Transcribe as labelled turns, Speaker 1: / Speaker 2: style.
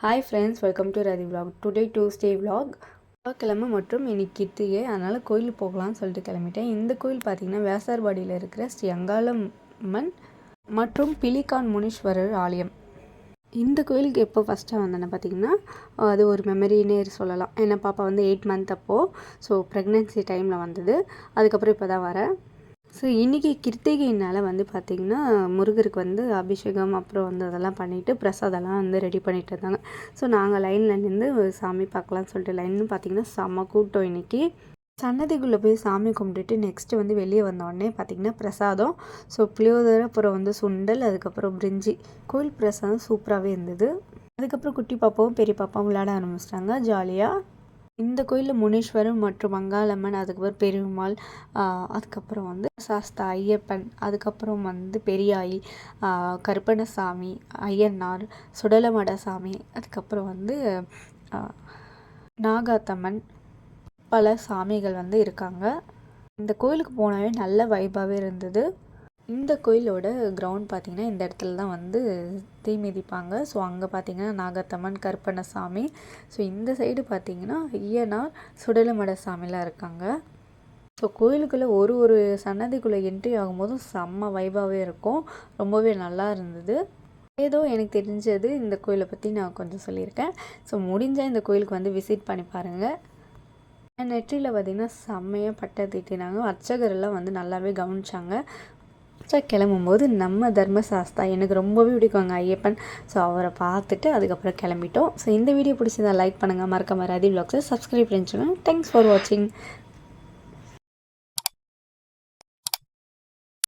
Speaker 1: Hi friends welcome to Rathi vlog. Today Tuesday vlog. செவ்வாய்க்கிழமை மற்றும் இன்னைக்கு கித்திகை அதனால் கோயில் போகலாம்னு சொல்லிட்டு கிளம்பிட்டேன். இந்த கோயில் பார்த்திங்கன்னா வேசார்பாடியில் இருக்கிற ஸ்ரீ அங்காளம்மன் மற்றும் பிலிகான் முனீஸ்வரர் ஆலயம். இந்த கோயிலுக்கு எப்போ ஃபஸ்ட்டாக வந்தேன்னு பார்த்தீங்கன்னா அது ஒரு மெமரினே சொல்லலாம். என்ன பாப்பா வந்து எயிட் மந்த் அப்போது ஸோ ப்ரெக்னென்சி டைமில் வந்தது. அதுக்கப்புறம் இப்போ தான் வரேன். ஸோ இன்றைக்கி கிருத்திகைனால் வந்து பார்த்திங்கன்னா முருகருக்கு வந்து அபிஷேகம் அப்புறம் வந்து அதெல்லாம் பண்ணிவிட்டு பிரசாதம்லாம் வந்து ரெடி பண்ணிட்டு இருந்தாங்க. ஸோ நாங்கள் லைனில் நின்று சாமி பார்க்கலாம்னு சொல்லிட்டு லைன்னு பார்த்திங்கன்னா செம்ம கூட்டம் இன்றைக்கி சன்னதிக்குள்ளே போய் சாமி கும்பிட்டுட்டு நெக்ஸ்ட்டு வந்து வெளியே வந்தோடனே பார்த்திங்கன்னா பிரசாதம். ஸோ புளியோதரை அப்புறம் வந்து சுண்டல் அதுக்கப்புறம் பிரிஞ்சி. கோயில் பிரசாதம் சூப்பராகவே இருந்தது. அதுக்கப்புறம் குட்டி பாப்பாவும் பெரிய பாப்பாவும் விளையாட ஆரம்பிச்சிட்டாங்க ஜாலியாக இந்த கோயிலில் முனீஸ்வரன் மற்றும் மங்காளம்மன் அதுக்கப்புறம் பெருமாள் அதுக்கப்புறம் வந்து சாஸ்தா ஐயப்பன் அதுக்கப்புறம் வந்து பெரியாயி கருப்பணசாமி ஐயனார் சுடலமட சாமி அதுக்கப்புறம் வந்து நாகாத்தம்மன் பல சாமிகள் வந்து இருக்காங்க. இந்த கோயிலுக்கு போனாவே நல்ல வைபாகவே இருந்தது. இந்த கோயிலோட கிரவுண்ட் பார்த்திங்கன்னா இந்த இடத்துல தான் வந்து தீ மிதிப்பாங்க. ஸோ அங்கே பார்த்திங்கன்னா நாகத்தம்மன் கருப்பண்ணசாமி. ஸோ இந்த சைடு பார்த்தீங்கன்னா ஐயனார் சுடலமட சாமிலாம் இருக்காங்க. ஸோ கோயிலுக்குள்ளே ஒரு ஒரு சன்னதிக்குள்ளே என்ட்ரி ஆகும்போதும் செம்ம வைபாகவே இருக்கும். ரொம்பவே நல்லா இருந்தது. ஏதோ எனக்கு தெரிஞ்சது இந்த கோயிலை பற்றி நான் கொஞ்சம் சொல்லியிருக்கேன். ஸோ முடிஞ்சால் இந்த கோயிலுக்கு வந்து விசிட் பண்ணி பாருங்கள் நெற்றியில் பார்த்திங்கன்னா செம்மையாக பட்டை தீட்டினாங்க. அர்ச்சகர் எல்லாம் வந்து நல்லாவே கவனிச்சாங்க. ஸோ கிளம்பும்போது நம்ம தர்மசாஸ்தா எனக்கு ரொம்பவே பிடிக்குங்க ஐயப்பன். ஸோ அவரை பார்த்துட்டு அதுக்கப்புறம் கிளம்பிட்டோம். ஸோ இந்த வீடியோ பிடிச்சதா லைக் பண்ணுங்கள் மறக்காம ரதி vlogs சப்ஸ்கிரைப் பண்ணிச்சுங்க தேங்க்ஸ் ஃபார் வாட்சிங்